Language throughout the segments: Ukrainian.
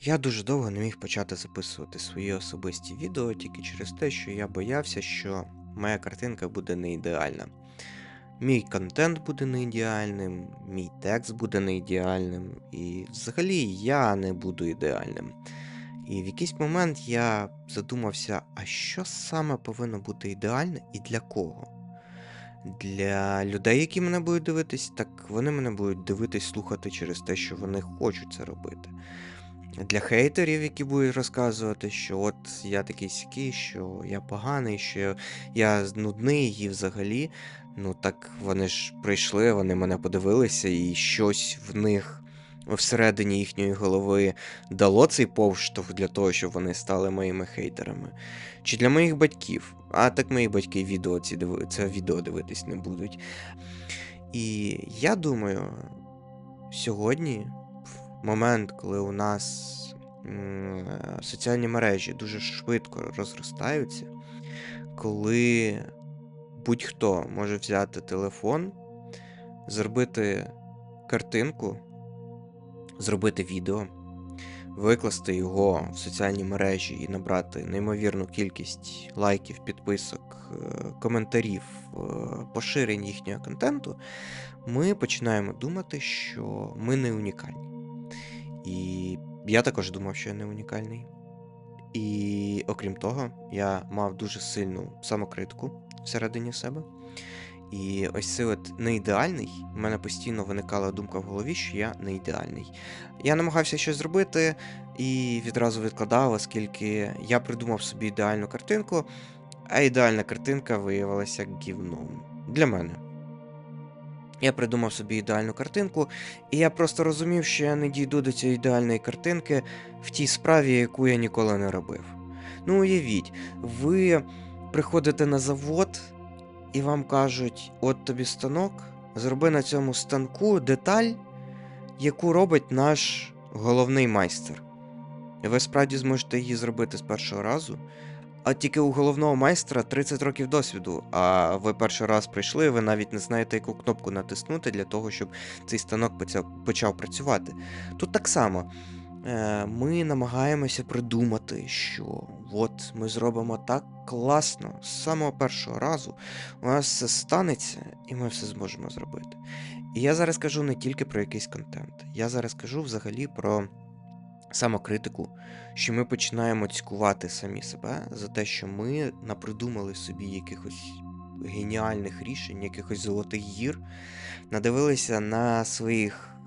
Я дуже довго не міг почати записувати свої особисті відео тільки через те, що я боявся, що моя картинка буде не ідеальна. Мій контент буде не ідеальним, мій текст буде не ідеальним, і взагалі я не буду ідеальним. І в якийсь момент я задумався, а що саме повинно бути ідеальне і для кого? Для людей, які мене будуть дивитись, так вони мене будуть дивитись, слухати через те, що вони хочуть це робити. Для хейтерів, які будуть розказувати, що от я такий сякий, що я поганий, що я нудний і взагалі. Ну так вони ж прийшли, вони мене подивилися, і щось в них всередині їхньої голови дало цей повштовх для того, щоб вони стали моїми хейтерами. Чи для моїх батьків. А так мої батьки відео ці диви... це відео дивитись не будуть. І я думаю, сьогодні, момент, коли у нас е, соціальні мережі дуже швидко розростаються, коли будь-хто може взяти телефон, зробити картинку, зробити відео, викласти його в соціальні мережі і набрати неймовірну кількість лайків, підписок, е, коментарів, е, поширень їхнього контенту, ми починаємо думати, що ми не унікальні. І я також думав, що я не унікальний. І окрім того, я мав дуже сильну самокритику всередині себе. І ось цей от не в мене постійно виникала думка в голові, що я не ідеальний. Я намагався щось зробити і відразу відкладав, оскільки я придумав собі ідеальну картинку, а ідеальна картинка виявилася гівном. Для мене. Я придумав собі ідеальну картинку, і я просто розумів, що я не дійду до цієї ідеальної картинки в тій справі, яку я ніколи не робив. Ну, уявіть, ви приходите на завод, і вам кажуть: от тобі станок, зроби на цьому станку деталь, яку робить наш головний майстер. І ви справді зможете її зробити з першого разу. А тільки у головного майстра 30 років досвіду, а ви перший раз прийшли, ви навіть не знаєте, яку кнопку натиснути для того, щоб цей станок почав, працювати. Тут так само. Е, Ми намагаємося придумати, що от ми зробимо так класно з самого першого разу, у нас все станеться, і ми все зможемо зробити. І я зараз кажу не тільки про якийсь контент, я зараз кажу взагалі про самокритику, що ми починаємо цькувати самі себе за те, що ми напридумали собі якихось геніальних рішень, якихось золотих гір, надивилися на своїх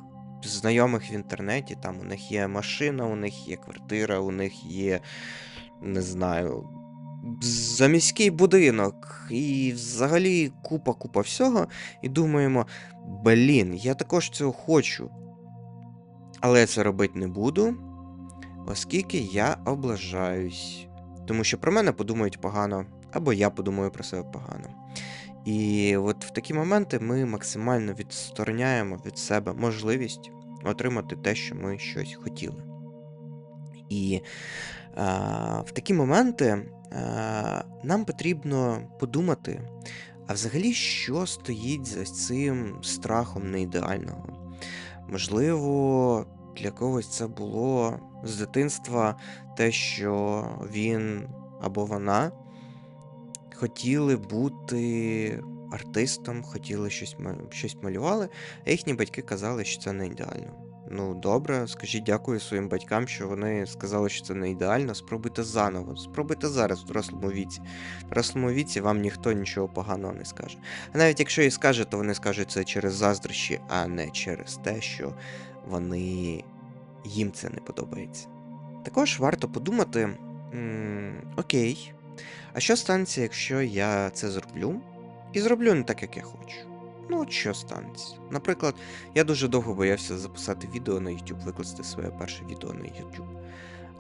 знайомих в інтернеті, там у них є машина, у них є квартира, у них є, не знаю, заміський будинок, і взагалі купа-купа всього. І думаємо, блін, я також цього хочу. Але я це робити не буду, оскільки я облажаюсь. Тому що про мене подумають погано, або я подумаю про себе погано. І от в такі моменти ми максимально відстороняємо від себе можливість отримати те, що ми щось хотіли. І а, в такі моменти а, нам потрібно подумати, а взагалі, що стоїть за цим страхом неідеального. Можливо, для когось це було з дитинства те, що він або вона хотіли бути артистом, хотіли щось, щось малювали, а їхні батьки казали, що це не ідеально. Ну, добре, скажіть дякую своїм батькам, що вони сказали, що це не ідеально. Спробуйте заново. Спробуйте зараз в дорослому віці. В дорослому віці вам ніхто нічого поганого не скаже. А навіть якщо і скаже, то вони скажуть це через заздрощі, а не через те, що вони їм це не подобається. Також варто подумати: окей, а що станеться, якщо я це зроблю? І зроблю не так, як я хочу. Ну, от що станеться. Наприклад, я дуже довго боявся записати відео на YouTube, викласти своє перше відео на YouTube.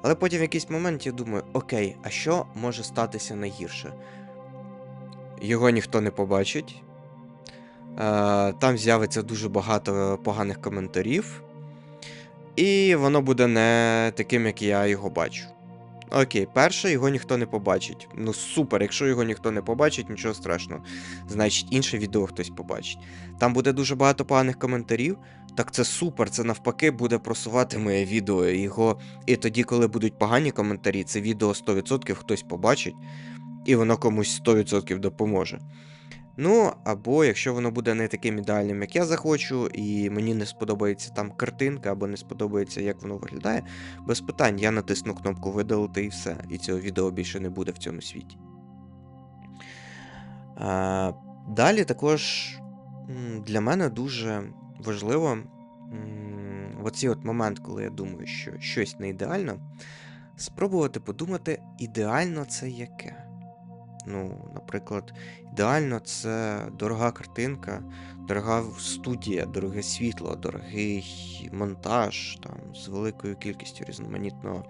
Але потім в якийсь момент я думаю, окей, а що може статися найгірше? Його ніхто не побачить. Е, Там з'явиться дуже багато поганих коментарів. І воно буде не таким, як я його бачу. Окей, перше, його ніхто не побачить. Ну супер, якщо його ніхто не побачить, нічого страшного. Значить, інше відео хтось побачить. Там буде дуже багато поганих коментарів. так це супер, це навпаки буде просувати моє відео. Його... І тоді, коли будуть погані коментарі, це відео 100% хтось побачить, і воно комусь 100% допоможе. Ну, або якщо воно буде не таким ідеальним, як я захочу, і мені не сподобається там картинка, або не сподобається, як воно виглядає, без питань я натисну кнопку видалити і все. І цього відео більше не буде в цьому світі. А, Далі також для мене дуже важливо в оцей от момент, коли я думаю, що щось не ідеально, спробувати подумати, ідеально це яке. Ну, наприклад, ідеально це дорога картинка, дорога студія, дороге світло, дорогий монтаж там, з великою кількістю різноманітного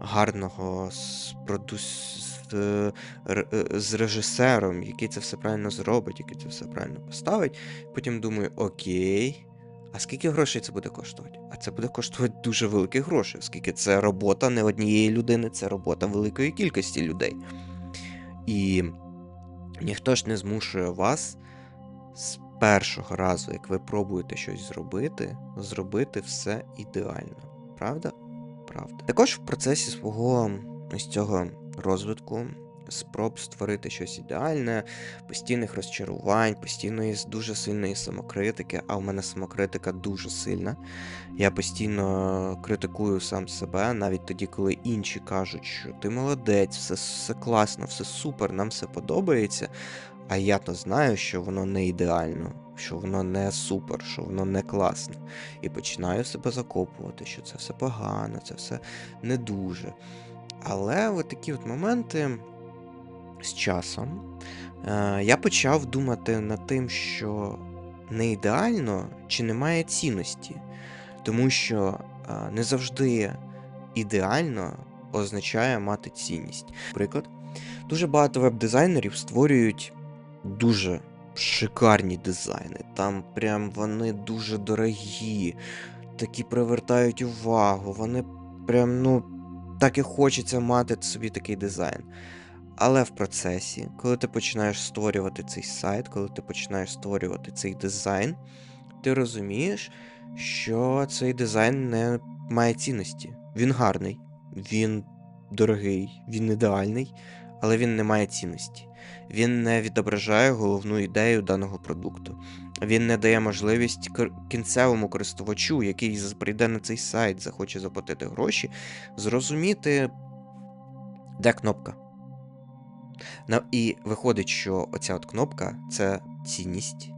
гарного з, з, е, е, з режисером, який це все правильно зробить, який це все правильно поставить. Потім думаю, окей. А скільки грошей це буде коштувати? А це буде коштувати дуже великі гроші, оскільки це робота не однієї людини, це робота великої кількості людей. І ніхто ж не змушує вас з першого разу, як ви пробуєте щось зробити, зробити все ідеально. Правда? Правда. Також в процесі свого ось цього розвитку, спроб створити щось ідеальне, постійних розчарувань, постійної дуже сильної самокритики, а в мене самокритика дуже сильна. Я постійно критикую сам себе, навіть тоді, коли інші кажуть, що ти молодець, все, все класно, все супер, нам все подобається. А я то знаю, що воно не ідеально, що воно не супер, що воно не класне. І починаю себе закопувати, що це все погано, це все не дуже. Але от такі от моменти з часом е, я почав думати над тим, що не ідеально чи немає цінності. Тому що е, не завжди ідеально означає мати цінність. Наприклад, дуже багато веб-дизайнерів створюють дуже шикарні дизайни. Там прям вони дуже дорогі, такі привертають увагу. Вони прям, ну, так і хочеться мати собі такий дизайн. Але в процесі, коли ти починаєш створювати цей сайт, коли ти починаєш створювати цей дизайн, ти розумієш, що цей дизайн не має цінності. Він гарний, він дорогий, він ідеальний, але він не має цінності. Він не відображає головну ідею даного продукту. Він не дає можливість кінцевому користувачу, який прийде на цей сайт, захоче заплатити гроші, зрозуміти, де кнопка. І виходить, що оця от кнопка це цінність,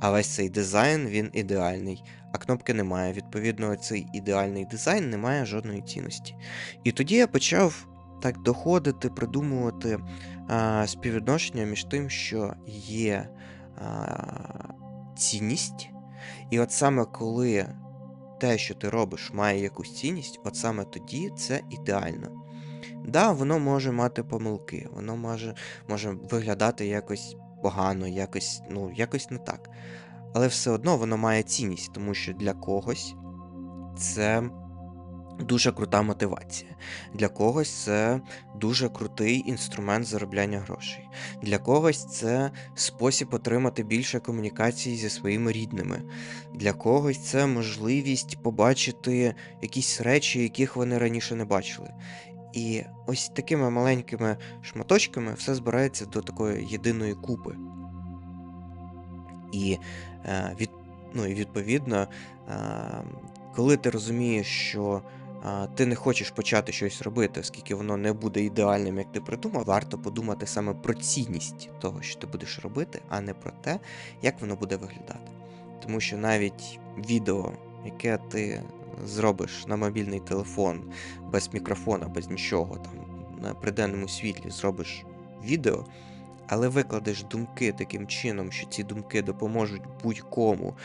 а весь цей дизайн він ідеальний, а кнопки немає. Відповідно, цей ідеальний дизайн не має жодної цінності. І тоді я почав так доходити, придумувати а, співвідношення між тим, що є а, цінність, і от саме коли те, що ти робиш, має якусь цінність, от саме тоді це ідеально. Да, воно може мати помилки, воно може, може виглядати якось погано, якось, ну, якось не так. Але все одно воно має цінність, тому що для когось це дуже крута мотивація. Для когось це дуже крутий інструмент заробляння грошей. Для когось це спосіб отримати більше комунікації зі своїми рідними. Для когось це можливість побачити якісь речі, яких вони раніше не бачили. І ось такими маленькими шматочками все збирається до такої єдиної купи. І, е, від, ну, і відповідно, е, коли ти розумієш, що е, ти не хочеш почати щось робити, оскільки воно не буде ідеальним, як ти придумав, варто подумати саме про цінність того, що ти будеш робити, а не про те, як воно буде виглядати. Тому що навіть відео, яке ти зробиш на мобільний телефон без мікрофона, без нічого, там на приденному світлі зробиш відео, але викладеш думки таким чином, що ці думки допоможуть будь-кому,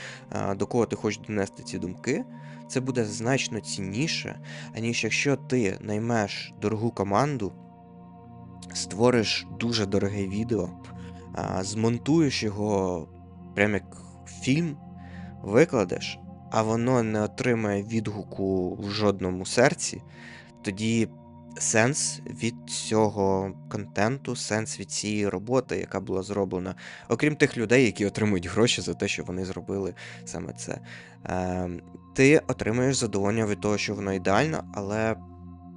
до кого ти хочеш донести ці думки, це буде значно цінніше, аніж якщо ти наймеш дорогу команду, створиш дуже дороге відео, змонтуєш його прямо як фільм, викладеш, а воно не отримає відгуку в жодному серці, тоді сенс від цього контенту, сенс від цієї роботи, яка була зроблена, окрім тих людей, які отримують гроші за те, що вони зробили саме це. Е, Ти отримуєш задоволення від того, що воно ідеально, але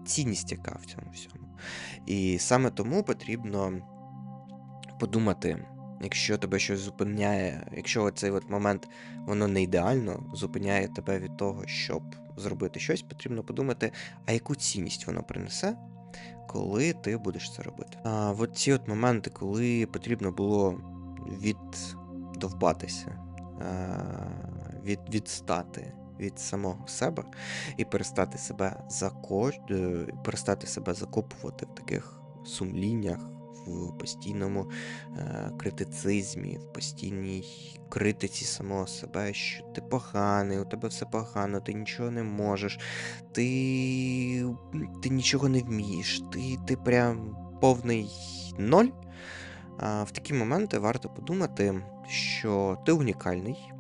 цінність яка в цьому всьому. І саме тому потрібно подумати, якщо тебе щось зупиняє, якщо цей от момент воно не ідеально зупиняє тебе від того, щоб зробити щось, потрібно подумати, а яку цінність воно принесе, коли ти будеш це робити. А от ці от моменти, коли потрібно було віддовбатися, від, відстати від самого себе і перестати себе зако... е, перестати себе закопувати в таких сумліннях, в постійному е, критицизмі, в постійній критиці самого себе, що ти поганий, у тебе все погано, ти нічого не можеш, ти, ти нічого не вмієш, ти, ти прям повний ноль. А в такі моменти варто подумати, що ти унікальний.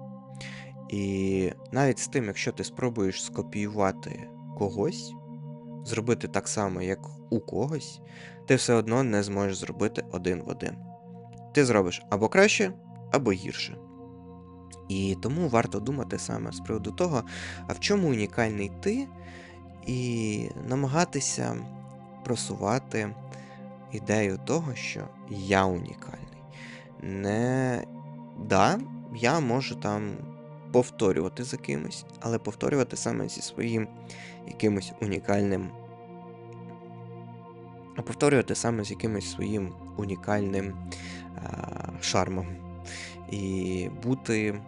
І навіть з тим, якщо ти спробуєш скопіювати когось, зробити так само, як у когось, ти все одно не зможеш зробити один в один. Ти зробиш або краще, або гірше. І тому варто думати саме з приводу того, а в чому унікальний ти, і намагатися просувати ідею того, що я унікальний. Не да, я можу там повторювати за кимось, але повторювати саме зі своїм якимось унікальним. А повторювати саме з якимось своїм унікальним а, шармом. І бути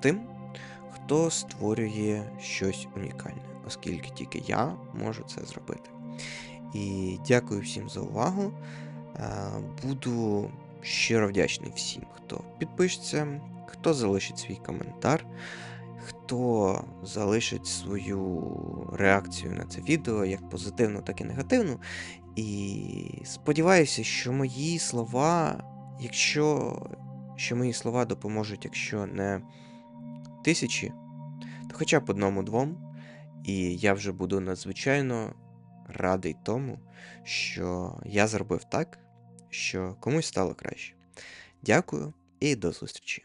тим, хто створює щось унікальне, оскільки тільки я можу це зробити. І дякую всім за увагу. Буду щиро вдячний всім, хто підпишеться, хто залишить свій коментар, хто залишить свою реакцію на це відео, як позитивну, так і негативну. І сподіваюся, що мої слова, якщо що мої слова допоможуть, якщо не тисячі, то хоча б одному-двом. І я вже буду надзвичайно радий тому, що я зробив так, що комусь стало краще. Дякую і до зустрічі!